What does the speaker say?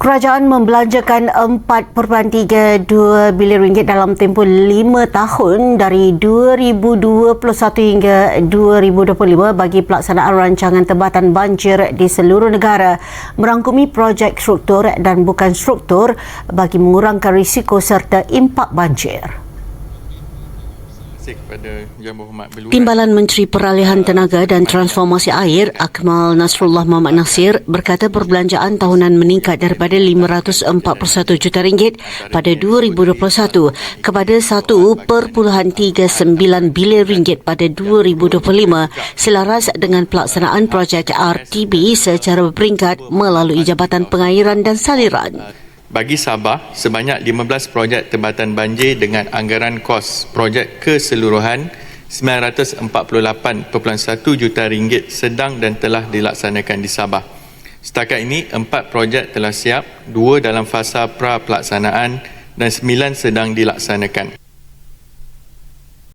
Kerajaan membelanjakan 4.32 bilion ringgit dalam tempoh 5 tahun dari 2021 hingga 2025 bagi pelaksanaan rancangan tebatan banjir di seluruh negara merangkumi projek struktur dan bukan struktur bagi mengurangkan risiko serta impak banjir. Timbalan Menteri Peralihan Tenaga dan Transformasi Air Akmal Nasrullah Muhammad Nasir berkata perbelanjaan tahunan meningkat daripada 541 juta ringgit pada 2021 kepada 1.39 bilion ringgit pada 2025 selaras dengan pelaksanaan projek RTB secara berperingkat melalui Jabatan Pengairan dan Saliran. Bagi Sabah, sebanyak 15 projek tebatan banjir dengan anggaran kos projek keseluruhan 948.1 juta ringgit sedang dan telah dilaksanakan di Sabah. Setakat ini, empat projek telah siap, dua dalam fasa pra pelaksanaan dan sembilan sedang dilaksanakan.